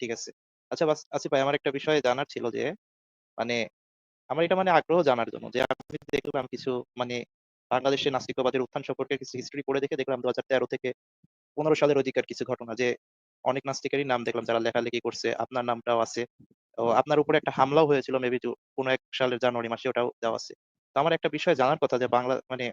ঠিক আছে। আচ্ছা বাস আসিফ ভাই আমার একটা বিষয় জানার ছিল যে, মানে আমার এটা মানে আগ্রহ জানার জন্য যে আমি দেখলাম কিছু মানে বাংলাদেশের নাস্তিকবাদের উত্থান সম্পর্কে কিছু হিস্ট্রি পড়ে দেখে দেখলাম ২০১৩ থেকে ১৫ সালের ওইদিকের কিছু ঘটনা যে অনেক নাস্তিকেরই নাম দেখলাম যারা লেখালেখি করছে। আপনার নামটাও আছে। তো আপনার উপরে একটা হামলাও হয়েছিল মেবি কোন এক সালের জানুয়ারি মাসে ওটাও দেওয়া আছে। তো আমার একটা বিষয় জানার কথা যে বাংলা মানে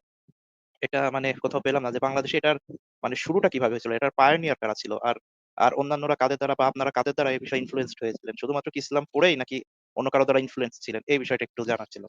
এটা মানে কোথাও পেলাম না যে বাংলাদেশে এটার মানে শুরুটা কীভাবে হয়েছিল? এটার পায়োনিয়ার কারা ছিল? আর আর অন্যান্যরা কাদের দ্বারা বা আপনারা কাদের দ্বারা এই বিষয়ে ইনফ্লুয়েন্সড হয়েছিলেন? শুধুমাত্র কি ইসলাম পড়েই নাকি অন্য কারও দ্বারা ইনফ্লুয়েন্স ছিলেন? এই বিষয়টা একটু জানার ছিল।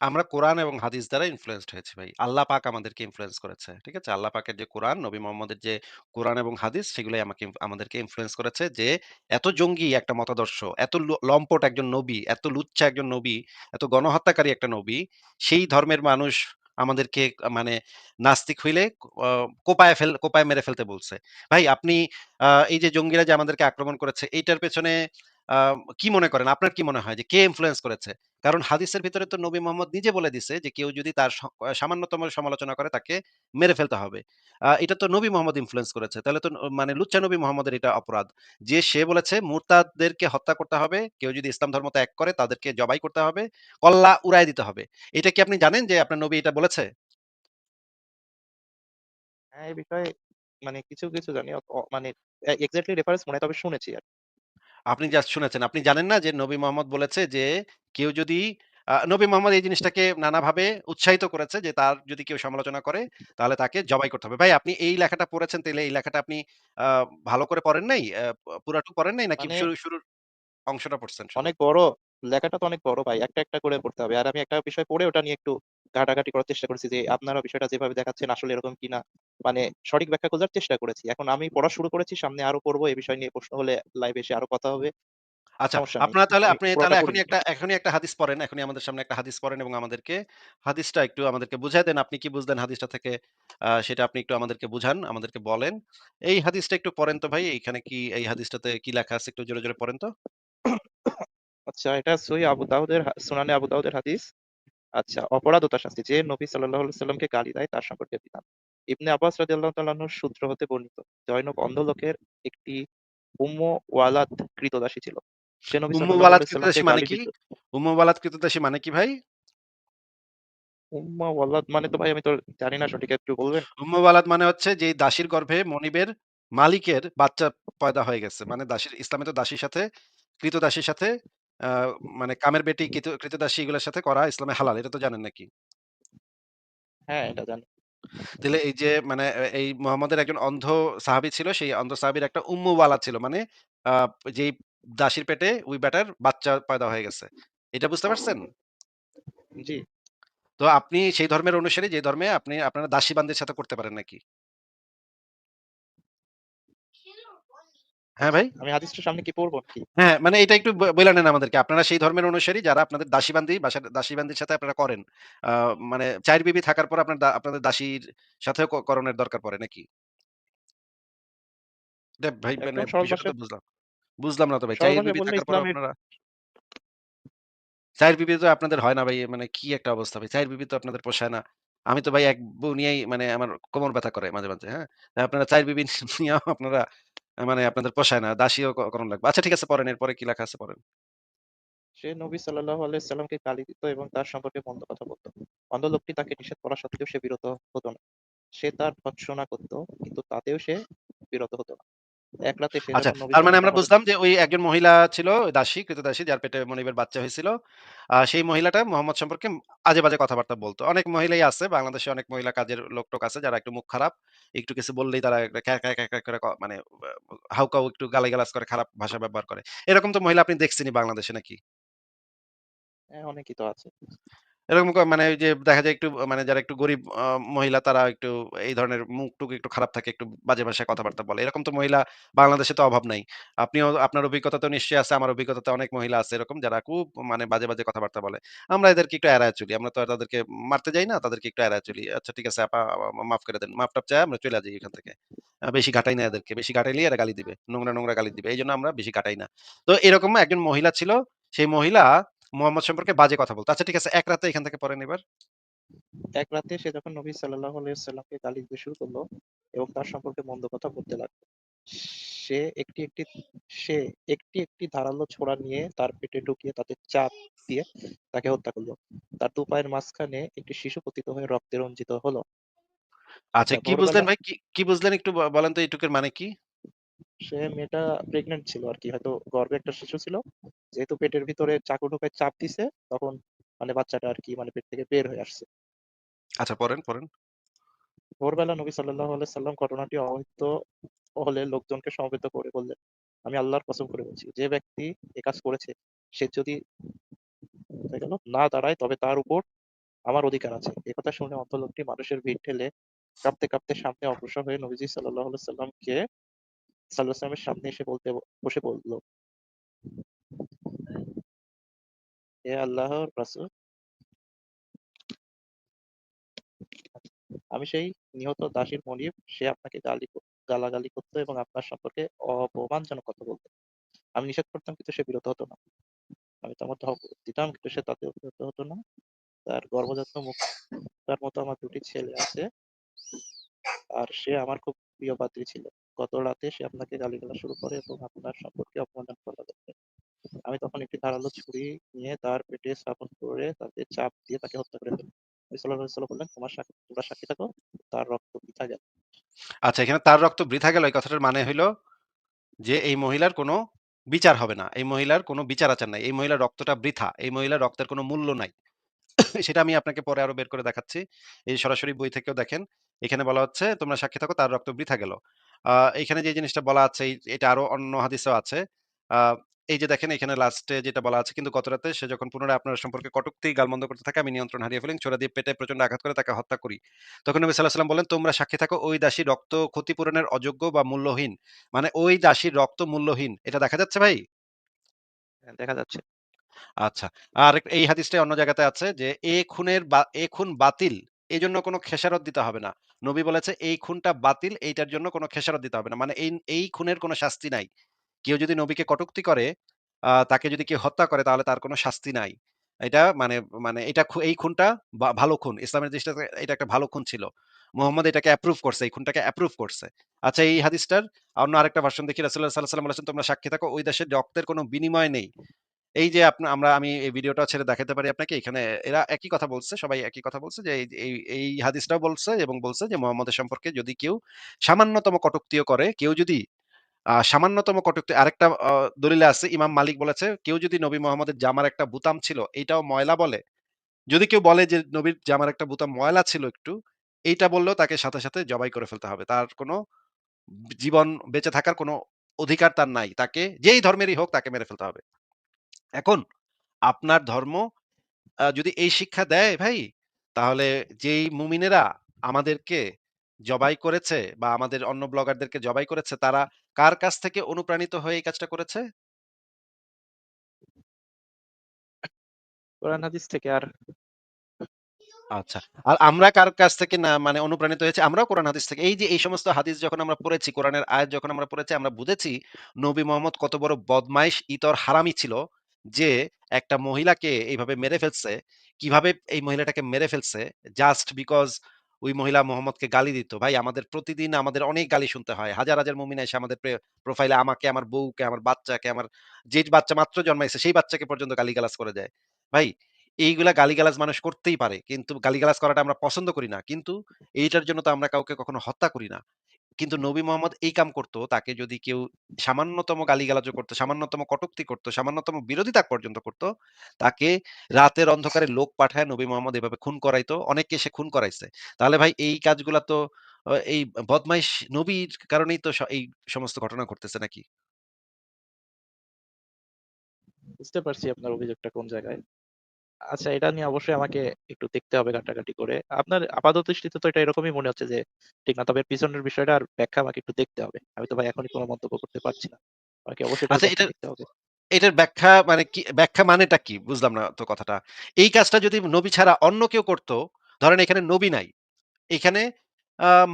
আমরা কোরআন এবং হাদিস দ্বারা ইনফ্লুয়েন্সড হয়েছি ভাই। আল্লাহ পাক আমাদেরকে ইনফ্লুয়েন্স করেছে। ঠিক আছে? আল্লাহ পাকের যে কোরআন, নবী মোহাম্মদের যে কোরআন এবং হাদিস সেগুলাই আমাকে আমাদেরকে ইনফ্লুয়েন্স করেছে যে এত জঙ্গি একটা মতাদর্শ, এত লম্পট একজন নবী, এত লুচ্চা একজন নবী, এত গণহত্যাকারী একটা নবী, সেই ধর্মের মানুষ আমাদেরকে মানে নাস্তিক হইলে কোপায় ফেল, কোপায় মেরে ফেলতে বলছে। ভাই, আপনি এই যে জঙ্গিরা যে আমাদেরকে আক্রমণ করেছে, এইটার পেছনে কি মনে করেন? আপনার কি মনে হয় যে কে ইনফ্লুয়েন্স করেছে? কারণ হাদিসের ভিতরে তো নবী মোহাম্মদ নিজে বলে দিছে যে কেউ যদি তার সামান্যতম সমালোচনা করে তাকে মেরে ফেলতে হবে। এটা তো নবী মোহাম্মদ ইনফ্লুয়েন্স করেছে। তাহলে তো মানে লুচ্চা নবী মোহাম্মদের এটা অপরাধ। যে সে বলেছে মুরতাদদেরকে হত্যা করতে হবে। কেউ যদি ইসলাম ধর্ম ত্যাগ করে তাদেরকে জবাই করতে হবে। কল্লা উড়ায় দিতে হবে। এটা কি আপনি জানেন যে আপনার নবী এটা বলেছে? হ্যাঁ, এই বিষয়ে মানে কিছু, কিছু জানি। মানে এ এক্সাক্টলি রেফারেন্স মনে তবে শুনেছি আরকি। আপনি জাস্ট শুনেছেন। আপনি জানেন না যে নবী মোহাম্মদ বলেছে যে কেউ যদি নবী মোহাম্মদ এই জিনিসটাকে নানাভাবে উৎসাহিত করেছে যে তার যদি কেউ সমালোচনা করে তাহলে তাকে জবাই করতে হবে। ভাই আপনি এই লেখাটা পড়েছেন তাইলে এই লেখাটা আপনি ভালো করে পড়েন নাই? আ পুরাটুকু পড়েন নাই নাকি মানে শুরু শুরুর অংশটা পড়ছেন অনেক বড়, লেখাটা তো অনেক বড় ভাই। একটা, একটা করে পড়তে হবে। আর আমি একটা বিষয় পড়ে ওটা নিয়ে একটু ঘাটাঘাটি করার চেষ্টা করেছি যে আপনারা বিষয়টা যেভাবে দেখাচ্ছেন আসলে এরকম কিনা। মানে সঠিক ব্যাখ্যা খোঁজার চেষ্টা করেছি। এখন আমি পড়া শুরু করেছি। সামনে আরও পড়ব। এই বিষয় নিয়ে প্রশ্ন হলে লাইভে এসে আরও কথা হবে। আচ্ছা, আপনারা তাহলে আপনি তাহলে এখনই একটা এখনই একটা হাদিস পড়েন। এখনই আমাদের সামনে একটা হাদিস পড়েন এবং আমাদেরকে হাদিসটা একটু আমাদেরকে বুঝায় দেন। আপনি কি বুঝলেন হাদিসটা থেকে সেটা আপনি একটু আমাদেরকে বুঝান, আমাদেরকে বলেন। এই হাদিসটা একটু পড়েন তো ভাই। এইখানে কি এই হাদিসটাতে কি লেখা আছে একটু জোরে, জোরে পড়েন তো। আচ্ছা এটা সহিহ আবু দাউদের সুনানে আবু দাউদের হাদিস। আচ্ছা অপরাধ ও তার শাস্তি। যে নবী সাল্লাল্লাহু আলাইহি সাল্লামকে গালি দেয় তার সম্পর্কে বিধান। ইবনে আব্বাস রাদিয়াল্লাহু তাআলা আনহুর সূত্র হতে বর্ণিত। জয়নব অন্ধ লোকের একটি উম্ম ওয়ালাদ ক্রীতদাসী ছিল। সে নবী উম্মু ওয়ালাদ আলাইহি মানে কি? উম্মু ওয়ালাদ ক্রীতদাসী মানে কি ভাই? উম্ম ওয়ালাদ মানে তো ভাই আমি তো জানি না সঠিক একটু বলবেন? উম্মু ওয়ালাদ মানে হচ্ছে যেই দাসীর গর্ভে মনিবের মালিকের বাচ্চা পয়দা হয়ে গেছে। মানে দাসীর ইসলামে তো দাসীর সাথে ক্রীতদাসীর সাথে আ মানে কামের বেটি কৃত ক্রীতদাসী এগুলোর সাথে করা ইসলামে হালাল। এটা তো জানেন নাকি? হ্যাঁ, এটা জানি। তাইলে এই যে মানে এ এই মুহাম্মদের একজন অন্ধ সাহাবী ছিল। সেই অন্ধ সাহাবীর একটা উম্মুওয়ালা ছিল। মানে আ যেই দাসীর পেটে ওই ব্যাটার বাচ্চা পয়দা হয়ে গেছে। এটা বুঝতে পারছেন? জি। তো আপনি সেই ধর্মের অনুসারী যে ধর্মে আপনি আপনারা দাসী বান্দির সাথে করতে পারেন নাকি? হ্যাঁ ভাই? আমি হাদিসটার সামনে কি পড়ব নাকি? হ্যাঁ, মানে এটা একটু ব বইলা নেন আমাদেরকে। আপনারা সেই ধর্মের অনুসারী যারা আপনাদের সাথে আপনারা করেন। মানে ৪ বিবি থাকার পর আপনার আপনাদের দাসীর সাথেও করণের দরকার পড়ে নাকি? ভাই মানে বুঝলাম। বুঝলাম না তো ভাই। ৪ বিবি থাকার ইসলামের আপনারা ৪ বিবি তো আপনাদের হয় না ভাই। মানে কি একটা অবস্থা ভাই। ৪ বিবি তো আপনাদের পোষায় না। আমি তো ভাই এক বউ নিয়েই মানে আমার কোমর ব্যথা করে মাঝে, মাঝে, হ্যাঁ? আপনারা ৪ বিবি নিয়েও আপনারা মানে আপনাদের পোষায় না। দাসীও করণ লাগবে। আচ্ছা ঠিক আছে পড়েন। এরপরে কি লেখা আছে পড়েন। সে নবী সাল্লাল্লাহু আলাইহি সাল্লামকে গালি দিত এবং তার সম্পর্কে মন্দ কথা বলতো অন্ধ লোকটি তাকে নিষেধ করা সত্ত্বেও সে বিরত হতো না। সে তার ভর্ৎসনা করত, কিন্তু তাতেও সে বিরত হতো না। এক রাতে আচ্ছা, তার মানে আমরা বুঝলাম যে ওই একজন মহিলা ছিল দাসী, ক্রীতদাসী যার পেটে মনিবের বাচ্চা হয়েছিল। সেই মহিলাটা মোহাম্মদ সম্পর্কে আজে-বাজে কথাবার্তা বলত। অনেক মহিলাই আছে বাংলাদেশে অনেক মহিলা কাজের লোক-টোক আছে যারা একটু মুখ খারাপ। একটু কিছু বললেই তারা করে মানে হাউকাউ একটু গালিগালাজ করে খারাপ ভাষা ব্যবহার করে। এরকম তো মহিলা আপনি দেখছেনই বাংলাদেশে নাকি? হ্যাঁ, অনেকেই তো আছে। এরকম মানে যে দেখা যায় একটু মানে যারা একটু গরিব আ মহিলা তারা একটু এই ধরনের মুখ-টুক একটু খারাপ থাকে, একটু বাজে ভাষায় কথাবার্তা বলে। এরকম তো মহিলা বাংলাদেশে তো অভাব নাই। আপনিও আপনার অভিজ্ঞতা তো নিশ্চয়ই আছে, আমার অভিজ্ঞতাতে অনেক মহিলা আছে এরকম যারা খুব মানে বাজে, বাজে কথাবার্তা বলে। আমরা এদেরকে একটু এড়ায় চলি। আমরা তো তাদেরকে মারতে যাই না, তাদেরকে একটু এড়ায় চলি। আচ্ছা ঠিক আছে আপা মাফ করে দেন। মাফ-টাফ চাইয়া আমরা চলে যাই এখান থেকে। বেশি ঘাটাই না এদেরকে। বেশি ঘাটাইলেই এরা গালি দিবে। নোংরা, নোংরা গালি দিবে। এইজন্য আমরা বেশি ঘাটাই না। তো এরকম একজন মহিলা ছিল। সেই মহিলা মোহাম্মদ সম্পর্কে বাজে কথা বলত। আচ্ছা ঠিক আছে এক রাতে এখান থেকে পড়েন এবার। এক রাতে সে যখন নবী সাল্লাল্লাহু আলাইহি সাল্লামকে গালি দিতে শুরু করল এবং তার সম্পর্কে মন্দ কথা বলতে লাগল। সে একটি, একটি সে একটি, একটি ধারালো ছোরা নিয়ে তার পেটে ঢুকিয়ে তাতে চাপ দিয়ে তাকে হত্যা করল তার দু পায়ের মাঝখানে একটি শিশু পতিত হয়ে রক্তে রঞ্জিত হলো। আচ্ছা কি বুঝলেন ভাই? কি, কি বুঝলেন একটু বলেন তো এইটুকের মানে কি? সে মেয়েটা প্রেগনেন্ট ছিল আর কি হয়তো গর্ভে একটা শিশু ছিল। যেহেতু পেটের ভিতরে চাকু ঢুকায় চাপ দিছে, তখন মানে বাচ্চাটা আরকি মানে পেট থেকে বের হয়ে আসছে। আচ্ছা পড়েন, পড়েন। ভোরবেলা নবী সাল্লাল্লাহু আলাইহি সাল্লাম ঘটনাটি অবহিত হলে লোকজনকে সমবেত করে বললেন, আমি আল্লাহর কসম করে বলছি, যে ব্যক্তি এ কাজ করেছে, সে যদি গেল না দাঁড়ায় তবে তার উপর আমার অধিকার আছে। এ কথা শুনে অন্ধ লোকটি মানুষের ভিড় ঠেলে কাঁপতে, কাঁপতে সামনে অগ্রসর হয়ে নবীজি সাল্লাল্লাহু আলাইহি সাল্লামকে সাল্লামের সামনে এসে বলতে বসে বলল হে আল্লাহর রাসূল আমি সেই নিহত দাসীর মনিব, সে আপনাকে গালি গালাগালি করত এবং আপনার সম্পর্কে অপমানজনক কথা বলতো আমি নিষেধ করতাম কিন্তু সে বিরত হতো না। আমি তার মধ্যে দিতাম কিন্তু সে তাতে বিরত হতো না। তার গর্ভজাত মুক্তার মতো আমার দুটি ছেলে আছে। আর সে আমার খুব প্রিয় পাত্রী ছিল। গত রাতে সে আপনাকে গালিগালাজ শুরু করে এবং আপনার সম্পর্কে অপমানজনক কথা বলে। আমি তখন একটি ধারালো ছুরি নিয়ে তার পেটে স্থাপন করে তাতে চাপ দিয়ে তাকে হত্যা করে ফেলি। রক্ত বৃথা গেল। আচ্ছা এখানে তার রক্ত বৃথা গেল, এই কথাটার মানে হইল যে এই মহিলার কোনো বিচার হবে না। এই মহিলার কোনো বিচার-আচার নাই। এই মহিলার রক্তটা বৃথা। এই মহিলার রক্তের কোনো মূল্য নাই। সেটা আমি আপনাকে পরে আরও বের করে দেখাচ্ছি। এই সরাসরি বই থেকেও দেখেন। এখানে বলা হচ্ছে, "তোমরা সাক্ষী থাকো তার রক্ত বৃথা গেল।" এখানে যে জিনিসটা বলা আছে এটা আরও অন্য হাদিসেও আছে। এই যে দেখেন এখানে লাস্টে যেটা বলা আছে, "কিন্তু গত রাতে সে যখন পুনরায় আপনার সম্পর্কে কটূক্তি গালমন্দ করতে থাকে, আমি নিয়ন্ত্রণ হারিয়ে ফেলি। ছোরা দিয়ে পেটে প্রচণ্ড আঘাত করে তাকে হত্যা করি।" তখন নবী সাল্লাল্লাহু আলাইহি ওয়াসাল্লাম বললেন, "তোমরা সাক্ষী থাকো ওই দাসীর রক্ত ক্ষতিপূরণের অযোগ্য বা মূল্যহীন।" মানে ওই দাসীর রক্ত মূল্যহীন। এটা দেখা যাচ্ছে ভাই? হ্যাঁ, দেখা যাচ্ছে। আচ্ছা। আর এই হাদিসটাই অন্য জায়গাতে আছে যে, "এ খুনের বা এ খুন বাতিল, এজন্য কোন খেসারত দিতে হবে না।" নবী বলেছে, "এই খুনটা বাতিল, এইটার জন্য কোন খেসারত দিতে হবে না।" মানে এই এই খুনের কোন শাস্তি নাই। কেউ যদি নবীকে কটূক্তি করে, তাকে যদি কেউ হত্যা করে তাহলে তার কোন শাস্তি নাই। এটা মানে মানে এটা এই খুনটা ভালো খুন। ইসলামের দৃষ্টিতে এটা একটা ভালো খুন ছিল। মুহাম্মদ এটাকে অ্যাপ্রুভ করছে। এই খুনটাকে অ্যাপ্রুভ করছে। আচ্ছা এই হাদিসটার অন্য আরেকটা ভার্সন দেখি রাসূলুল্লাহ সাল্লাল্লাহু আলাইহি ওয়াসাল্লাম বলেছেন, "তোমরা সাক্ষী থাকো ওই দেশের রক্তের কোনো বিনিময় নেই।" এই যে আমরা আমি এই ভিডিওটা ছেড়ে দেখাতে পারি আপনাকে। এখানে এরা একই কথা বলছে। সবাই একই কথা বলছে যে এই এই হাদিসটাও বলছে এবং বলছে যে মুহাম্মদের সম্পর্কে যদি কেউ সামান্যতম কটূক্তিও করে, কেউ যদি সামান্যতম কটূক্তি আরেকটা দলিলে আছে ইমাম মালিক বলেছে, কেউ যদি নবী মুহাম্মদের জামার একটা বুতাম ছিল, এটাও ময়লা বলে, যদি কেউ বলে যে নবীর জামার একটা বুতাম ময়লা ছিল একটু, এইটা বললেও তাকে সাথে, সাথে জবাই করে ফেলতে হবে। তার কোনো জীবন বেঁচে থাকার কোনো অধিকার তার নাই। তাকে যেই ধর্মেরই হোক তাকে মেরে ফেলতে হবে। এখন আপনার ধর্ম আ যদি এই শিক্ষা দেয় ভাই, তাহলে যেই মুমিনেরা আমাদেরকে জবাই করেছে বা আমাদের অন্য ব্লগারদেরকে জবাই করেছে, তারা কার কাছ থেকে অনুপ্রাণিত হয়ে এই কাজটা করেছে? কোরআন হাদিস থেকে আর আচ্ছা। আর আমরা কার কাছ থেকে না মানে অনুপ্রাণিত হয়েছি? আমরাও কোরআন হাদিস থেকে। এই যে এই সমস্ত হাদিস যখন আমরা পড়েছি, কোরআনের আয়াত যখন আমরা পড়েছি, আমরা বুঝেছি নবী মোহাম্মদ কত বড় বদমাইশ, ইতর হারামি ছিল যে একটা মহিলাকে এইভাবে মেরে ফেলছে। কীভাবে এই মহিলাটাকে মেরে ফেলছে জাস্ট বিকজ ওই মহিলা মোহাম্মদকে গালি দিত। ভাই আমাদের প্রতিদিন আমাদের অনেক গালি শুনতে হয়। হাজার, হাজার মুমিন এসে আমাদের প্রে প্রোফাইলে আমাকে, আমার বউকে, আমার বাচ্চাকে, আমার যে বাচ্চা মাত্র জন্মাইছে সেই বাচ্চাকে পর্যন্ত গালিগালাজ করে দেয়। ভাই এইগুলা গালিগালাজ মানুষ করতেই পারে। কিন্তু গালিগালাজ করাটা আমরা পছন্দ করি না। কিন্তু এইটার জন্য তো আমরা কাউকে কখনো হত্যা করি না। কিন্তু নবী মোহাম্মদ এই কাম করত, তাকে যদি কেউ সামান্যতম গালিগালাজও করত, সামান্যতম কটূক্তি করত, সামান্যতম বিরোধিতা পর্যন্ত করত, তাকে রাতের অন্ধকারে লোক পাঠায় নবী মোহাম্মদ এভাবে খুন করাইতো। অনেককে সে খুন করাইছে। তাহলে ভাই এই কাজগুলা তো এই বদমাইশ নবীর কারণেই তো এই সমস্ত ঘটনা ঘটতেছে নাকি? বুঝতে পারছি আপনার অভিযোগটা কোন জায়গায়। আচ্ছা এটা নিয়ে অবশ্যই আমাকে একটু দেখতে হবে ঘাটাঘাটি করে। আপনার আপাত দৃষ্টিতে তো এটা এরকমই মনে হচ্ছে যে ঠিক না। তবে এর পিছনের বিষয়টা আর ব্যাখ্যা আমাকে একটু দেখতে হবে। আমি তো ভাই এখনই কোন মন্তব্য করতে পারছি না। আমাকে অবশ্যই এটার আচ্ছা দেখতে হবে। এটার ব্যাখ্যা মানে কি ব্যাখ্যা মানেটা কি? বুঝলাম না তো কথাটা। এই কাজটা যদি নবী ছাড়া অন্য কেউ করত, ধরেন এখানে নবী নাই। এখানে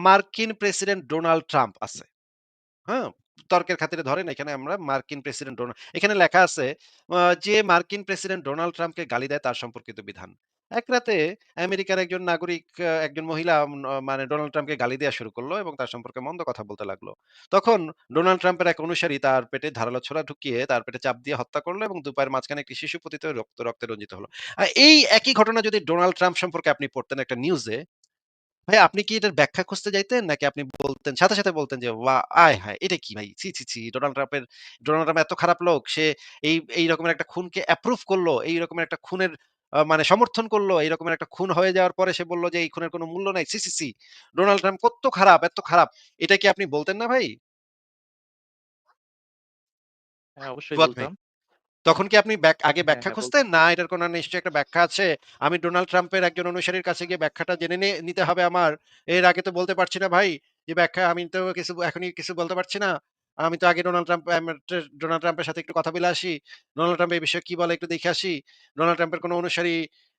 মার্কিন প্রেসিডেন্ট ডোনাল্ড ট্রাম্প আছে। হ্যাঁ? তর্কের খাতিরে ধরেন এখানে আমরা মার্কিন প্রেসিডেন্ট ডোনা এখানে লেখা আছে যে মার্কিন প্রেসিডেন্ট ডোনাল্ড ট্রাম্পকে গালি দেয় তার সম্পর্কিত বিধান। এক রাতে আমেরিকার একজন নাগরিক একজন মহিলা মানে ডোনাল্ড ট্রাম্পকে গালি দেওয়া শুরু করল এবং তার সম্পর্কে মন্দ কথা বলতে লাগল। তখন ডোনাল্ড ট্রাম্পের এক অনুসারী তার পেটে ধারালো ছোড়া ঢুকিয়ে তার পেটে চাপ দিয়ে হত্যা করল এবং ২ পায়ের মাঝখানে একটি শিশু পতিত রক্ত রক্তে রঞ্জিত হলো। এই একই ঘটনা যদি ডোনাল্ড ট্রাম্প সম্পর্কে আপনি পড়তেন একটা নিউজে, ভাই আপনি কি এটার ব্যাখ্যা খুঁজতে যাইতেন? নাকি আপনি বলতেন সাথে, সাথে বলতেন যে, "ওয়া আয় হায়! এটা কি ভাই? ছি, ছি, ছি! ডোনাল্ড ট্রাম্পের ডোনাল্ড ট্রাম্প এত খারাপ লোক। সে এই এই রকমের একটা খুনকে অ্যাপ্রুভ করল। এই রকমের একটা খুনের আ মানে সমর্থন করল। এই রকমের একটা খুন হয়ে যাওয়ার পরে সে বলল যে, এই খুনের কোনো মূল্য নাই। ছি, ছি, ছি! ডোনাল্ড ট্রাম্প কত্ত খারাপ, এত্ত খারাপ।" এটা কি আপনি বলতেন না ভাই? হ্যাঁ, অবশ্যই ফুয়াদ ভাই? বলতাম। তখন কি আপনি আগে হ্যাঁ, ব্যাখ্যা হ্যাঁ খুঁজতেন? না এটার কোনো নিশ্চয়ই একটা ব্যাখ্যা আছে। আমি ডোনাল্ড ট্রাম্পের একজন অনুসারীর কাছে গিয়ে ব্যাখ্যাটা জেনে নিতে হবে আমার। এর আগে তো বলতে পারছি না ভাই। যে ব্যাখ্যা আমি তো কিছু এখনই কিছু বলতে পারছি না। আমি তো আগে ডোনাল্ড ট্রাম্প ডোনাল্ড ট্রাম্পের সাথে একটু কথা বলে আসি। ডোনাল্ড ট্রাম্প এই বিষয়ে কি বলে একটু দেখে আসি। ডোনাল্ড ট্রাম্পের কোনো অনুসারী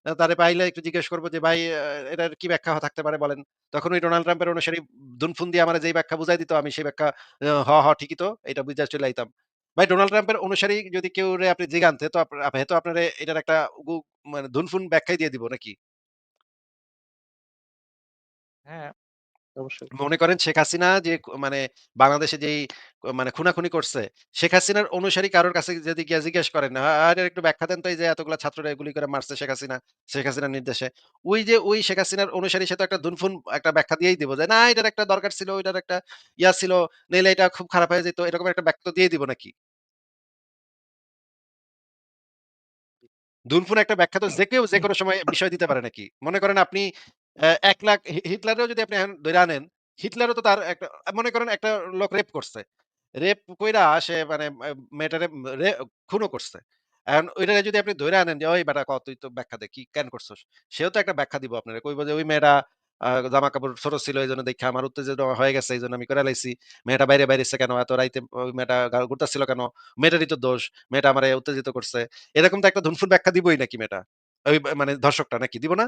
তারে পাইলে একটু জিজ্ঞেস করব যে, "ভাই এটার কি ব্যাখ্যা থাকতে পারে বলেন?" তখন ওই ডোনাল্ড ট্রাম্পের অনুসারী দুনফুন দিয়ে আমারে যেই ব্যাখ্যা বুঝাই দিত আমি সেই ব্যাখ্যা হ, হ ঠিকই তো। এটা বুইঝা চলে আইতাম। ভাই ডোনাল্ড ট্রাম্পের অনুসারী যদি কেউরে আপনি জিগান তে তো আপ হে আপনারে এটার একটা মানে ধুনফুন ব্যাখ্যাই দিয়ে দিব নাকি? হ্যাঁ, অবশ্যই। মনে করেন শেখ হাসিনা যে মানে বাংলাদেশে যেই ক মানে খুনাখুনি করছে, শেখ হাসিনার অনুসারী কারোর কাছে যদি গিয়া জিজ্ঞেস করেন, "আ আরে একটু ব্যাখ্যা দেন তো এই যে এতগুলা ছাত্ররা গুলি করে মারছে শেখ হাসিনা, শেখ হাসিনার নির্দেশে।" ওই যে ওই শেখ হাসিনার অনুসারী সে তো একটা দুনফুন একটা ব্যাখ্যা দিয়েই দিব যে, "না এটার একটা দরকার ছিল, ওইটার একটা ইয়া ছিল, নইলে এটা খুব খারাপ হয়ে যেত।" এরকম একটা ব্যাখ্যা তো দিয়েই দিব নাকি? দুনফুন একটা ব্যাখ্যা তো যে কেউ যে কোনো সময় বিষয় দিতে পারে নাকি? মনে করেন আপনি ১,০০,০০০ হি হিটলারেও যদি আপনি এখন ধরে আনেন, হিটলারও তো তার একটা মনে করেন একটা লোক রেপ করছে। রেপ কইরা সে মানে মেয়েটারে খুনও করছে। এখন ওইটারে যদি আপনি ধরে আনেন যে, "ওই বেটা ক তুই তো ব্যাখ্যা দে। কি কেন করছস?" সেও তো একটা ব্যাখ্যা দিব আপনারা কইব যে, "ওই মেয়েটা আ জামা-কাপড় ছোট ছিল এইজন্য দেইখা আমার উত্তেজিত হয়ে গেছে। এইজন্য আমি কইরা লাইছি। মেয়েটা বাইরে বাইরেছে কেন? এত রাইতে মেয়েটা ঘুরতাছিল কেন? মেয়েটারই তো দোষ। মেয়েটা আমারে উত্তেজিত করছে।" এরকম তো একটা ধুনফুন ব্যাখ্যা দিবই নাকি মেয়েটা? ওই মানে ধর্ষকটা নাকি দিব না?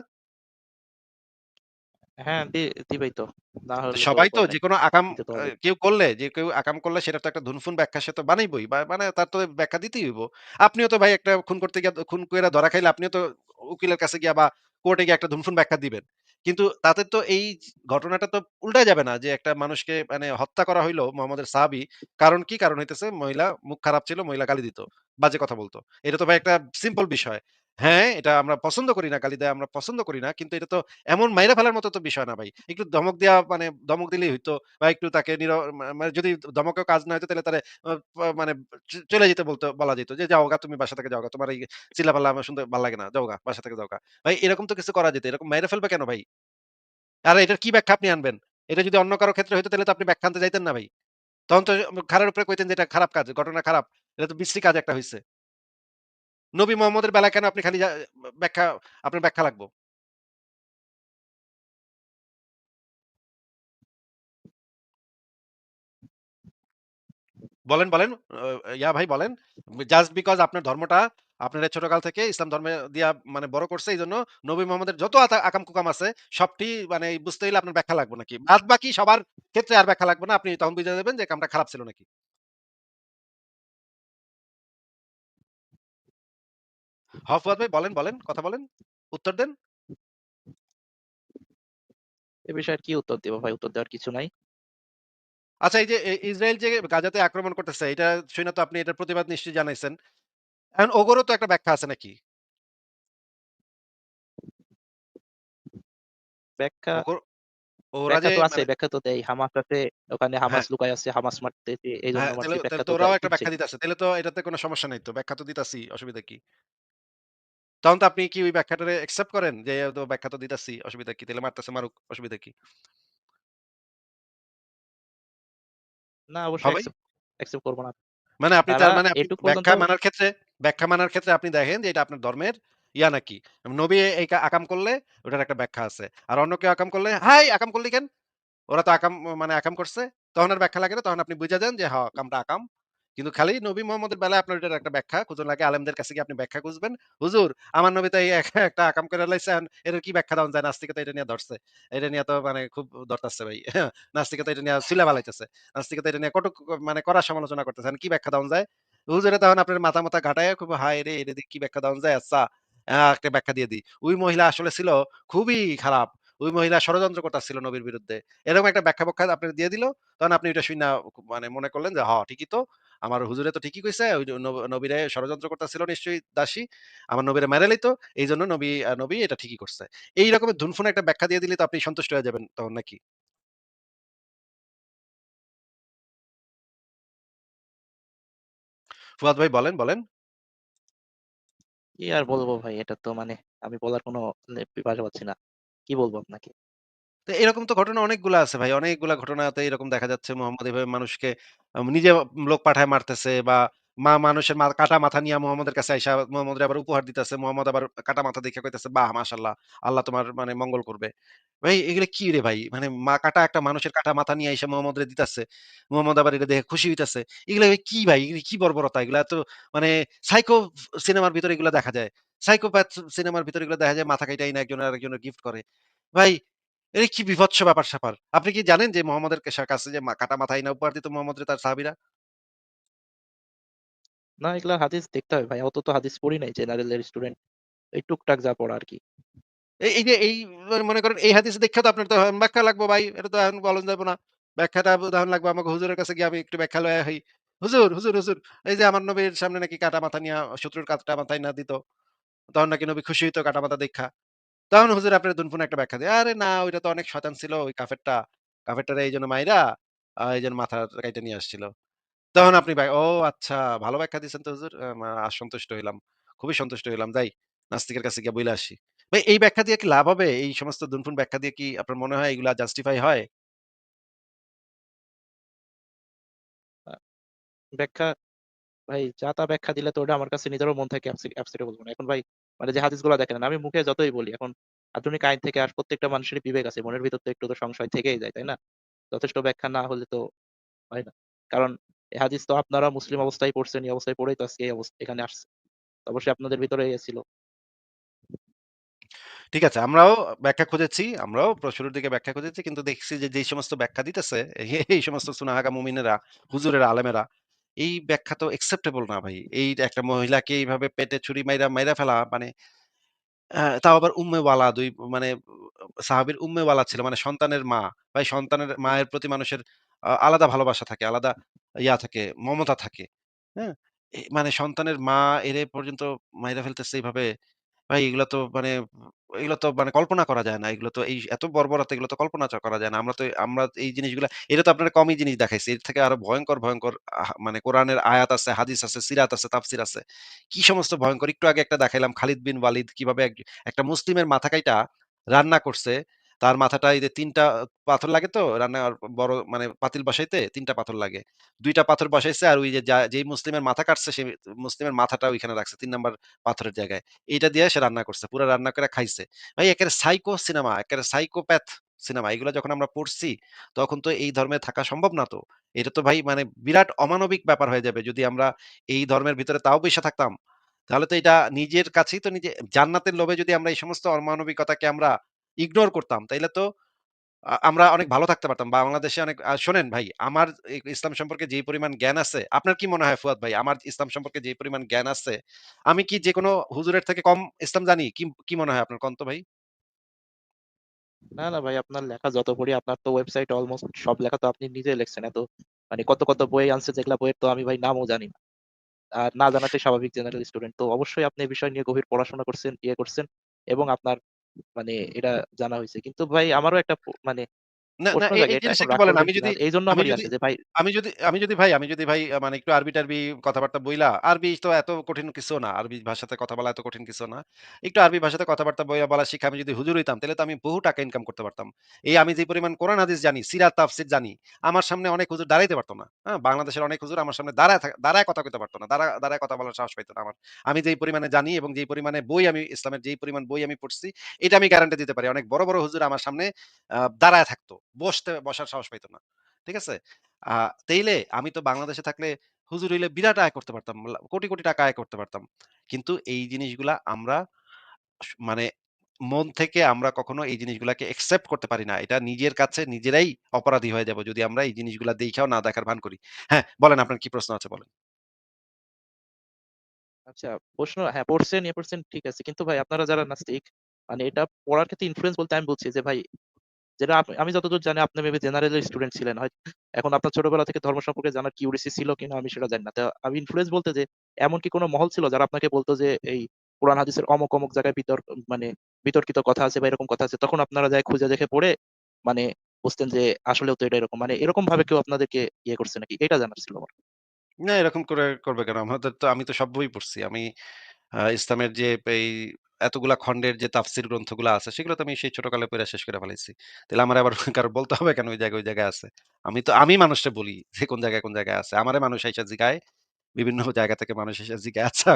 হ্যাঁ, দিবেই তো। সবাই তো মানে যেকোনো আকাম। কেউ করলে যে কেউ আকাম করলে সেটার তো একটা ধুনফুন ব্যাখ্যা সে তো বানাইবই। বা মানে তার তো ব্যাখ্যা দিতেই হইব। আপনিও তো ভাই একটা খুন করতে গিয়ে খুন কইরা ধরা খাইলে আপনিও তো উকিলের কাছে গিয়া বা কোর্টে গিয়ে একটা ধুনফুন ব্যাখ্যা দিবেন। কিন্তু তাতে তো এই ঘটনাটা তো উল্টায় যাবে না যে একটা মানুষকে মানে হত্যা করা হইল মোহাম্মদের সাহাবী। কারণ কি? কারণ হইতেছে মহিলা মুখ খারাপ ছিল, মহিলা গালি দিত। বাজে কথা বলতো এটা তো ভাই একটা সিম্পল বিষয়। হ্যাঁ, এটা আমরা পছন্দ করি না, গালি দেয়া আমরা পছন্দ করি না। কিন্তু এটা তো এমন মাইরা ফেলার মতো তো বিষয় না ভাই। একটু ধমক দেয়া মানে ধমক দিলেই হইতো বা একটু তাকে নির মানে যদি ধমকেও কাজ না হইতো তাহলে তারে মানে চলে যেতে বলতো বলা যেত যে, "যাওগা তুমি বাসা থেকে যাওগা। তোমার এই চিল্লাপাল্লা আমার শুনতে ভালো লাগে না। যাওগা, বাসা থেকে যাওগা।" ভাই এরকম তো কিছু করা যেত। এরকম মাইরা ফেলবে কেন ভাই? আর এটার কি ব্যাখ্যা আপনি আনবেন? এটা যদি অন্য কারও ক্ষেত্রে হইতো তাহলে তো আপনি ব্যাখ্যা আনতে যাইতেন না ভাই। তখন তো খারাপ উপরে কইতেন যে, "এটা খারাপ কাজ, ঘটনা খারাপ। এটা তো বিশ্রী কাজ একটা হইছে।" নবী মোহাম্মদের বেলায় কেন আপনি খালি ব্যাখ্যা আপনার ব্যাখ্যা লাগবো? বলেন, বলেন। ইয়া ভাই বলেন। জাস্ট বিকজ আপনার ধর্মটা আপনারে ছোটকাল থেকে ইসলাম ধর্মে দিয়া মানে বড় করছে এই জন্য নবী মোহাম্মদের যত আকাম-কুকাম আছে সবটি মানে বুঝতে হইলে আপনার ব্যাখ্যা লাগবে নাকি? বাদ-বাকি সবার ক্ষেত্রে আর ব্যাখ্যা লাগবে না। আপনি তখন বুঝা যাবেন যে কামটা খারাপ ছিল নাকি। হ ফুয়াদ ভাই বলেন, বলেন। কথা বলেন। উত্তর দেন। এ বিষয়ে কি উত্তর দিব ভাই? উত্তর দেওয়ার কিছু নাই। আচ্ছা এই যে ইসরায়েল যে গাজাতে আক্রমণ করতেছে এটা শুইনা তো আপনি এটার প্রতিবাদ নিশ্চয়ই জানাইছেন। এখন ওগরও তো একটা ব্যাখ্যা আছে নাকি? ব্যাখ্যা ওরা যে তো আছে, মানে ব্যাখ্যা তো দেয়। হামাস আছে, ওখানে হামাস হ্যাঁ, লুকায় আছে, হামাস মারতেছে এইজন্য হ্যাঁ, তাহলে মারছি তাহলে ব্যাখ্যা তো তো ওরাও একটা দিচ্ছে। ব্যাখ্যা দিতেছে। তাহলে তো এটাতে কোনো সমস্যা নাই তো। ব্যাখ্যা তো দিতাছি, অসুবিধা কি? তখন তো আপনি কি ওই ব্যাখ্যাটারে অ্যাকসেপ্ট করেন? যে তো ব্যাখ্যা তো দিতাছি, অসুবিধা কি? তাইলে মারতেছে মারুক, অসুবিধা কি? না অবশ্যই? অ্যাকসেপ্ট করব না। মানে আপনি তার মানে ব্যাখ্যা মানার ক্ষেত্রে ব্যাখ্যা মানার ক্ষেত্রে আপনি দেখেন যে এটা আপনার ধর্মের ইয়া নাকি। নবী এই আকাম করলে ওটার একটা ব্যাখ্যা আছে। আর অন্য কেউ আকাম করলে, "হাই! আকাম করলি কেন?" ওরা তো আকাম মানে আকাম করছে। তখন আর ব্যাখ্যা লাগে না। তখন আপনি বুঝা দেন যে হ কামটা আকাম। কিন্তু খালি নবী মোহাম্মদের বেলায় আপনার এটার একটা ব্যাখ্যা খুঁজুন লাগে আলেমদের কাছে গিয়ে আপনি ব্যাখ্যা খুঁজবেন। "হুজুর আমার নবী তো এই একটা আকাম করে লাইছে এখন এটার কি ব্যাখ্যা দেওয়া যায়? নাস্তিকে তো এটা নিয়ে ধরছে। এটা নিয়ে তো মানে খুব ধরতাছে ভাই। নাস্তিকে তো এটা নিয়ে ছুইলা ফালাইতেছে। নাস্তিকে তো এটা নিয়ে কটু মানে কড়া সমালোচনা করতেছে। এখন কি ব্যাখ্যা দেওয়া যায়?" হুজুরে তখন আপনার মাথা-মাথা ঘাটাইয়া খুব হায় রে! এটা কি ব্যাখ্যা দেওয়া যায়? আচ্ছা। একটা ব্যাখ্যা দিয়ে দিই। ওই মহিলা আসলে ছিল খুবই খারাপ। ওই মহিলা ষড়যন্ত্র করতাছিল নবীর বিরুদ্ধে। এরকম একটা ব্যাখ্যা-ব্যাখ্যা আপনারে দিয়ে দিল। তখন আপনি ওইটা শুইনা মানে মনে করলেন যে, "হ ঠিকই তো। আমার হুজুরে তো ঠিকই কইছে। ওই নব নবীরে ষড়যন্ত্র করতেছিল নিশ্চয়ই দাসী। আমার নবীরে মাইরা লাইতো। এইজন্য নবী নবী এটা ঠিকই করছে।" এই রকমের ধুনফুন একটা ব্যাখ্যা দিয়ে দিলে তো আপনি সন্তুষ্ট হয়ে যাবেন তখন নাকি? ফুয়াদ ভাই বলেন, বলেন। কি আর বলব ভাই এটা তো মানে আমি বলার কোনো ভাষা পাচ্ছি না। কি বলব আপনাকে? তো এরকম তো ঘটনা অনেকগুলা আছে ভাই। অনেকগুলা ঘটনাতে এরকম দেখা যাচ্ছে মোহাম্মদ এভাবে মানুষকে নিজে লোক পাঠায় মারতেছে বা মা মানুষের কাটা মাথা নিয়া মোহাম্মদের কাছে আইসা মোহাম্মদের আবার উপহার দিতেছে। মোহাম্মদ আবার কাটা মাথা দেইখা কইতেছে, "বাহ! মাশাআল্লাহ। আল্লাহ তোমার মানে মঙ্গল করবে।" ভাই এগুলা কি রে ভাই? মানে মা কাটা একটা মানুষের কাটা মাথা নিয়ে আইসা মোহাম্মদরে দিতেছে। মোহাম্মদ আবার এটা দেখে খুশি হইতেছে। এগুলা কি ভাই? এগুলা কি বর্বরতা? এগুলা তো মানে সাইকো সিনেমার ভিতরে এগুলা দেখা যায়। সাইকোপ্যাথ সিনেমার ভিতরে এগুলা দেখা যায় মাথা কাইটা আইনা একজন আরেকজনের গিফট করে। ভাই এই কি বিভৎস ব্যাপার-স্যাপার! আপনি কি জানেন যে মোহাম্মদের কাছে যে কাটা মাথা আইনা উপহার দিত মোহাম্মদরে তার সাহাবীরা? না এগুলা হাদিস দেখতে হবে ভাই। অত তো হাদিস পড়ি নাই জেনারেল এর স্টুডেন্ট। এই টুকটাক যা পড়া আরকি। এই এই যে এই মানে মনে করেন এই হাদিস দেখেও তো আপনার তো ব্যাখ্যা লাগবো ভাই। এটা তো এখন বলন যাবে না। ব্যাখ্যাটা উদাহরণ লাগবে আমাকে হুজুরের কাছে গিয়ে আমি একটু ব্যাখ্যা লইয়া আহি। হুজুর, হুজুর, হুজুর এই যে আমার নবীর সামনে নাকি কাটা মাথা নিয়ে শত্রুর কাটা মাথায় না দিত। তখন নাকি নবী খুশি হইতো কাটা মাথা দেইখা। তখন হুজুর আপনার দুনফুন একটা ব্যাখ্যা দেয়। আরে না ওইটা তো অনেক শয়তান ছিল ওই কাফেরটা। কাফেরটারে এইজন্য মাইরা আ এইজন্য মাথা কাইটা নিয়ে আসছিল। তখন আপনি ও আচ্ছা ভালো ব্যাখ্যা দিছেন তো হুজুর। সন্তুষ্ট হইলাম। খুবই সন্তুষ্ট হইলাম। যাই নাস্তিকের কাছে গিয়া বইলা আসি। ভাই এই ব্যাখ্যা দিয়ে কি লাভ হবে? এই সমস্ত দুনফুন ব্যাখ্যা দিয়ে কি আপনার মনে হয় এগুলা জাস্টিফাই হয়? ব্যাখ্যা ভাই যা তা ব্যাখ্যা দিলে তো ওটা আমার কাছে নিজেরও মন থেকে অ্যাবসিউটলি বলব না। এখন ভাই মানে যে হাদিসগুলা দেখেন আমি মুখে যতই বলি এখন আধুনিক আইন থেকে আর প্রত্যেকটা মানুষেরই বিবেক আছে। মনের ভিতর তো একটু তো সংশয় থেকেই যায়, তাই না? যথেষ্ট ব্যাখ্যা না হলে তো হয় না। কারণ এই হাদিস তো আপনারা মুসলিম অবস্থায় পড়ছেন, এই অবস্থায় পড়েই তো আজকে এখানে আসছে। অবশ্যই আপনাদের ভিতরে ইয়ে ছিল। ঠিক আছে আমরাও ব্যাখ্যা খুঁজেছি। আমরাও শুরুর দিকে ব্যাখ্যা খুঁজেছি। কিন্তু দেখছি যে যেই সমস্ত ব্যাখ্যা দিতেছে এই সমস্ত সুনাহাগা মুমিনেরা, হুজুরেরা, আলেমেরা এই ব্যাখ্যা তো অ্যাকসেপ্টেবল না ভাই। এই একটা মহিলাকে এইভাবে পেটে ছুরি মাইরা, মাইরা ফেলা মানে তাও আবার উম্মেওয়ালা দুই মানে সাহাবীর উম্মেওয়ালা ছিল। মানে সন্তানের মা। ভাই সন্তানের মায়ের প্রতি মানুষের আলাদা ভালোবাসা থাকে, আলাদা ইয়া থাকে, মমতা থাকে। হ্যাঁ? মানে সন্তানের মা এরে পর্যন্ত মাইরা ফেলতেছে এইভাবে। ভাই এগুলা তো মানে এগুলো তো মানে কল্পনা করা যায় না। এগুলো তো এই এত বর্বরতা এগুলো তো কল্পনা করা যায় না। আমরা তো আমরা এই জিনিসগুলা এটা তো আপনারা কমই জিনিস দেখাইছি। এর থেকে আরও ভয়ঙ্কর ভয়ঙ্কর মানে কোরআনের আয়াত আছে, হাদিস আছে, সিরাত আছে, তাফসির আছে। কি সমস্ত ভয়ঙ্কর একটু আগে একটা দেখাইলাম খালিদ বিন ওয়ালিদ কীভাবে এক একটা মুসলিমের মাথা কাইটা রান্না করছে। তার মাথাটা এই যে তিনটা পাথর লাগে তো রান্নার বড় মানে পাতিল বসাইতে তিনটা পাথর লাগে। দুইটা পাথর বসাইছে আর ওই যে যেই মুসলিমের মাথা কাটছে সেই মুসলিমের মাথাটা ওইখানে রাখছে তিন নাম্বার পাথরের জায়গায়। এইটা দিয়ে সে রান্না করছে। পুরা রান্না করে খাইছে। ভাই একেবারে সাইকো সিনেমা, একেবারে সাইকোপ্যাথ সিনেমা। এগুলা যখন আমরা পড়ছি, তখন তো এই ধর্মে থাকা সম্ভব না তো। এটা তো ভাই মানে বিরাট অমানবিক ব্যাপার হয়ে যাবে যদি আমরা এই ধর্মের ভিতরে তাও বইসা থাকতাম। তাহলে তো এটা নিজের কাছেই তো নিজে জান্নাতের লোভে যদি আমরা এই সমস্ত অমানবিকতাকে আমরা ইগনোর করতাম, তাইলে তো আমরা অনেক ভালো থাকতে পারতাম। বাংলাদেশে অনেক শোনেন ভাই, আমার ইসলাম সম্পর্কে যেই পরিমাণ জ্ঞান আছে, আপনার কি মনে হয় ফুয়াদ ভাই? আমার ইসলাম সম্পর্কে যেই পরিমাণ জ্ঞান আছে, আমি কি যেকোনো হুজুরের থেকে কম ইসলাম জানি? কি মনে হয় আপনার কন তো ভাই? না, না ভাই আপনার লেখা যত পড়ি আপনার তো ওয়েবসাইটে অলমোস্ট সব লেখা তো আপনি নিজে লিখছেন। এত মানে কত, কত বই আনছে যেগুলা বইয়ের তো আমি ভাই নামও জানি না। আর না জানাতে স্বাভাবিক জেনারেল স্টুডেন্ট। তো অবশ্যই আপনি এই বিষয় নিয়ে গভীর পড়াশোনা করছেন, ইয়ে করছেন এবং আপনার মানে এটা জানা হয়েছে কিন্তু ভাই আমারও একটা মানে না, না বলেন। আমি যদি এইজন্য আমি আমার যদি আছে যে ভাই আমি যদি আমি যদি ভাই আমি যদি ভাই মানে একটু আরবি-টারবি কথাবার্তা বইলা, আরবি তো এত কঠিন কিছুও না। আরবি ভাষাতে কথা বলা এত কঠিন কিছু না। একটু আরবি ভাষাতে কথাবার্তা বইলা বলা শিখে আমি যদি হুজুর হইতাম, তাইলে তো আমি বহু টাকা ইনকাম করতে পারতাম। এই আমি যে পরিমাণ কোরআন হাদিস জানি, সিরাত তাফসীর জানি, আমার সামনে অনেক হুজুর দাঁড়াইতে পারত না। হ্যাঁ? বাংলাদেশের অনেক হুজুর আমার সামনে দাঁড়ায় দাঁড়ায় কথা কইতে পারত না। দাঁড়া দাঁড়ায় কথা বলার সাহস পাইত না আমার। আমি যেই পরিমাণে জানি এবং যেই পরিমাণে বই আমি ইসলামের যেই পরিমাণ বই আমি পড়ছি, এটা আমি গ্যারান্টি দিতে পারি। অনেক বড়, বড় হুজুর আমার সামনে দাঁড়ায় থাকতো। বসতে বসার সাহস পাইত না। ঠিক আছে? তেইলে আমি তো বাংলাদেশে থাকলে হুজুর হইলে বিরাট আয় করতে পারতাম। কোটি, কোটি টাকা আয় করতে পারতাম। কিন্তু এই জিনিসগুলা আমরা মানে মন থেকে আমরা কখনো এই জিনিসগুলাকে একসেপ্ট করতে পারি না। এটা নিজের কাছে নিজেরাই অপরাধী হয়ে যাব যদি আমরা এই জিনিসগুলা দেইখাও না দেখার ভান করি। হ্যাঁ, বলেন আপনার কি প্রশ্ন আছে বলেন? আচ্ছা প্রশ্ন হ্যাঁ পড়ছেন ঠিক আছে। কিন্তু ভাই আপনারা যারা নাস্তিক মানে এটা পড়ার ক্ষেত্রে ইনফ্লুয়েন্স বলতে আমি বলছি যে ভাই যেটা আমি যতদূর জানি আপনি মেবি জেনারেল স্টুডেন্ট ছিলেন। হয় এখন আপনার ছোটবেলা থেকে ধর্ম সম্পর্কে জানার কিউরিসি ছিল কিনা আমি সেটা জানি না। তো আমি ইনফ্লুয়েন্স বলতে যে এমন কি কোন মহল ছিল যারা আপনাকে বলত যে এই কোরআন হাদিসের অমুক, অমুক জায়গায় বিতর্ক মানে বিতর্কিত কথা আছে বা এরকম কথা আছে। তখন আপনারা যায়া খুঁজে দেখে পড়ে মানে বুঝতেন যে আসলেও তো এটা এরকম। মানে এরকম ভাবে কেউ আপনাদেরকে ইয়ে করছে নাকি? এটা জানার ছিল আমার। না এরকম করে করবে কেন? আমাদের তো আমি তো সব বই পড়ছি। আমি ইসলামের যে এই এতগুলা খন্ডের যে তাফসির গ্রন্থগুলা আছে সেগুলো তো আমি সেই ছোটকালে পইড়া শেষ করে ফেলাইছি। তাইলে আমারে আবার কারও বলতে হবে কেন ওই জায়গায়, ওই জায়গায় আছে। আমি তো আমি মানুষরে বলি যে কোন জায়গায়, কোন জায়গায় আছে। আমারে মানুষ আইসা জিগায়, বিভিন্ন জায়গা থেকে মানুষ এসে জিগায়, "আচ্ছা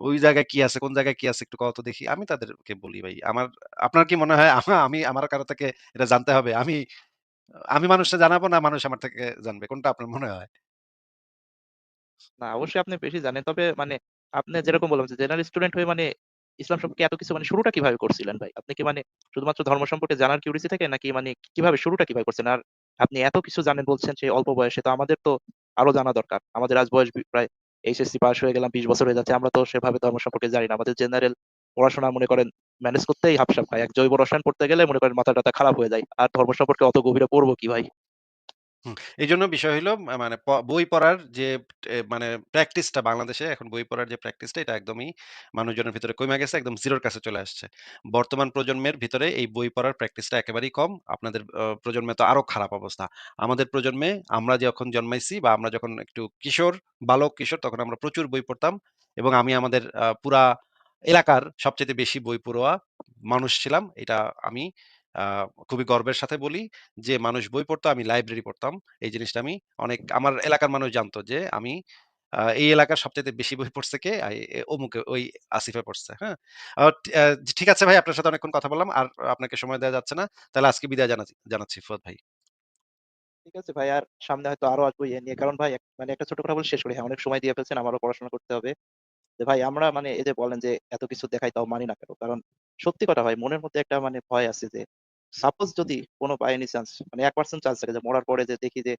ওই জায়গায় কি আছে? কোন জায়গায় কি আছে একটু কও তো দেখি।" আমি তাদেরকে বলি ভাই। আমার আপনার কি মনে হয় আমি আমার কারও থেকে এটা জানতে হবে? আমি আমি মানুষরে জানাব না মানুষ আমার থেকে জানবে? কোনটা আপনার মনে হয়? না, অবশ্যই আপনি বেশি জানেন। তবে মানে আপনি যেরকম বললাম যে জেনারেল স্টুডেন্ট হয়ে মানে ইসলাম সম্পর্কে এত কিছু মানে শুরুটা কীভাবে করছিলেন ভাই? আপনি কি মানে শুধুমাত্র ধর্ম সম্পর্কে জানার কিউরিসি থেকে নাকি মানে কীভাবে শুরুটা কীভাবে করছেন? আর আপনি এত কিছু জানেন বলছেন সেই অল্প বয়সে তো আমাদের তো আরও জানা দরকার। আমাদের আজ বয়স প্রায় এইচএসসি পাস হয়ে গেলাম ২০ বছর হয়ে যাচ্ছে। আমরা তো সেভাবে ধর্ম সম্পর্কে জানি না। আমাদের জেনারেল পড়াশোনা মনে করেন ম্যানেজ করতেই হাফ-সাপ খায়। এক জৈব রসায়ন পড়তে গেলে মনে করেন মাথা-টাথা খারাপ হয়ে যায়। আর ধর্ম সম্পর্কে অত গভীরে পড়ব কি ভাই? হুম, এইজন্য বিষয় হইল মা মানে প বই পড়ার যে মানে প্র্যাকটিসটা বাংলাদেশে এখন বই পড়ার যে প্র্যাকটিসটা এটা একদমই মানুষজনের ভিতরে কইমা গেছে। একদম 0 র কাছে চলে আসছে। বর্তমান প্রজন্মের ভিতরে এই বই পড়ার প্র্যাকটিসটা একেবারেই কম। আপনাদের প্রজন্মে তো আরও খারাপ অবস্থা। আমাদের প্রজন্মে আমরা যখন জন্মাইছি বা আমরা যখন একটু কিশোর, বালক কিশোর তখন আমরা প্রচুর বই পড়তাম এবং আমি আমাদের পুরা এলাকার সবচাইতে বেশি বই পড়ুয়া মানুষ ছিলাম। এটা আমি খুবই গর্বের সাথে বলি। যে মানুষ বই পড়তো, আমি লাইব্রেরি পড়তাম। এই জিনিসটা আমি অনেক আমার এলাকার মানুষ জানতো যে আমি এই এলাকার সবচাইতে বেশি বই পড়ছে কে? অমুকে ওই আসিফে পড়ছে। হ্যাঁ? ঠিক আছে ভাই আপনার সাথে অনেকক্ষণ কথা বললাম। আর আপনাকে সময় দেয়া যাচ্ছে না। তাহলে আজকে বিদায় জানাচ্ছি জানাচ্ছি ফুয়াদ ভাই। ঠিক আছে ভাই আর সামনে হয়তো আরও আসব ইয়ে নিয়ে। কারণ ভাই মানে একটা ছোট কথা বলে শেষ করি। হ্যাঁ, অনেক সময় দিয়ে ফেলছেন আমারও পড়াশোনা করতে হবে। যে ভাই আমরা মানে এই যে বলেন যে এত কিছু দেখাই তাও মানি না কেন? কারণ সত্যি কথা ভাই মনের মধ্যে একটা মানে ভয় আছে যে সাপোজ যদি কোনো বাই এনি চান্স মানে 1% চান্স থাকে যে মরার পরে যে দেখি যে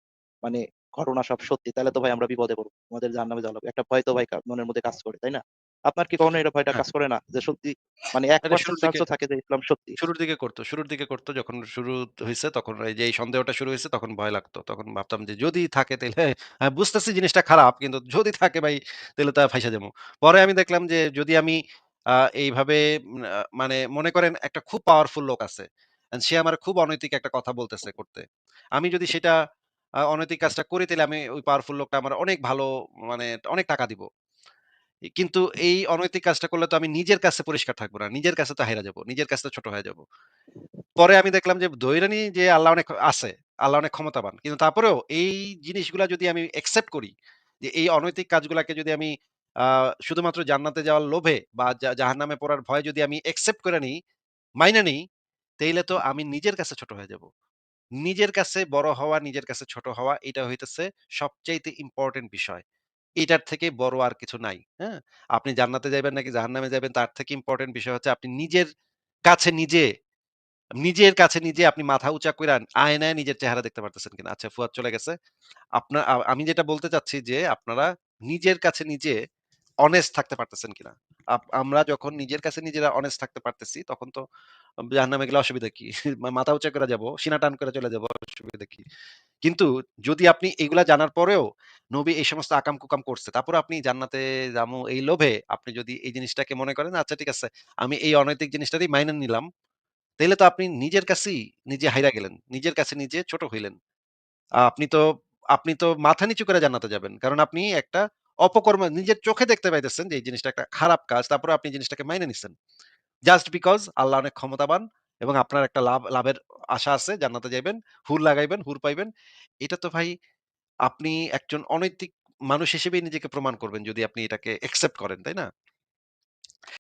মানে ঘটনা সব সত্যি তাহলে তো ভাই আমরা বিপদে পড়ব। আমাদের জাহান্নামে যাওয়া লাগবে। একটা ভয় তো ভাই মনের মধ্যে কাজ করে, তাই না? আপনার কি কখনো এটা ভয়টা হ্যাঁ, কাজ করে না? যে সত্যি মানে 1% শুরুর দিকে চান্সও থাকে যে ইসলাম সত্যি। শুরুর দিকে করত। শুরুর দিকে করত। যখন শুরু হইছে তখন এই যে এই সন্দেহটা শুরু হয়েছে তখন ভয় লাগতো। তখন ভাবতাম যে যদি থাকে তাহলে হ্যাঁ, বুঝতেছি জিনিসটা খারাপ কিন্তু যদি থাকে ভাই তাহলে তো ফাইসা যামু। পরে আমি দেখলাম যে যদি আমি এইভাবে মানে মনে করেন একটা খুব পাওয়ারফুল লোক আছে। সে আমার খুব অনৈতিক একটা কথা বলতেছে করতে। আমি যদি সেটা অনৈতিক কাজটা করি তাইলে আমি ওই পাওয়ারফুল লোকটা আমার অনেক ভালো মানে অনেক টাকা দিব। কিন্তু এই অনৈতিক কাজটা করলে তো আমি নিজের কাছে পরিষ্কার থাকব না। নিজের কাছে তো হাইরা যাব। নিজের কাছে তো ছোট হয়ে যাব। পরে আমি দেখলাম যে ধইরা নিই যে আল্লাহ অনেক আছে। আল্লাহ অনেক ক্ষমতাবান। কিন্তু তারপরেও এই জিনিসগুলা যদি আমি অ্যাকসেপ্ট করি, যে এই অনৈতিক কাজগুলাকে যদি আমি শুধুমাত্র জান্নাতে যাওয়ার লোভে বা জা জাহান্নামে পড়ার ভয় যদি আমি অ্যাকসেপ্ট করে নিই, মাইনে নিই, তাইলে তো আমি নিজের কাছে ছোট হয়ে যাব। নিজের কাছে বড় হওয়া, নিজের কাছে ছোট হওয়া এটা হইতেছে সবচাইতে ইম্পোর্টেন্ট বিষয়। এটার থেকে বড় আর কিছু নাই। হ্যাঁ? আপনি জান্নাতে যাইবেন নাকি জাহান্নামে যাবেন তার থেকে ইম্পোর্টেন্ট বিষয় হচ্ছে আপনি নিজের কাছে নিজে নিজের কাছে নিজে আপনি মাথা উঁচা কইরা আয়নায় নিজের চেহারা দেখতে পারতেছেন কিনা। আচ্ছা ফুয়াদ চলে গেছে। আপনা আ আমি যেটা বলতে চাচ্ছি যে আপনারা নিজের কাছে নিজে অনেস্ট থাকতে পারতেছেন কিনা। আমরা যখন নিজের কাছে নিজেরা অনেস্ট থাকতে পারতেছি তখন তো জাহান্নামে গেলে অসুবিধা কি? মাথা উঁচা করে যাব, সিনা টান করে চলে যাব, অসুবিধা কি? কিন্তু যদি আপনি এগুলা জানার পরেও নবী এই সমস্ত আকাম-কুকাম করছে। তারপরেও আপনি জান্নাতে যামু এই লোভে আপনি যদি এই জিনিসটাকে মনে করেন আচ্ছা ঠিক আছে আমি এই অনৈতিক জিনিসটারই মাইনে নিলাম। তাইলে তো আপনি নিজের কাছেই নিজে হাইরা গেলেন। নিজের কাছে নিজে ছোট হইলেন। আপনি তো আপনি তো মাথা নিচু করে জান্নাতে যাবেন। কারণ আপনি একটা অপকর্ম নিজের চোখে দেখতে পাইতেছেন যে এই জিনিসটা একটা খারাপ কাজ। তারপরে আপনি জিনিসটাকে মাইনে নিছেন। জাস্ট বিকজ আল্লাহ অনেক ক্ষমতাবান এবং আপনার একটা লাভ লাভের আশা আছে জান্নাতে যাইবেন, হুর লাগাইবেন, হুর পাইবেন। এটা তো ভাই আপনি একজন অনৈতিক মানুষ হিসেবেই নিজেকে প্রমাণ করবেন যদি আপনি এটাকে অ্যাকসেপ্ট করেন, তাই না?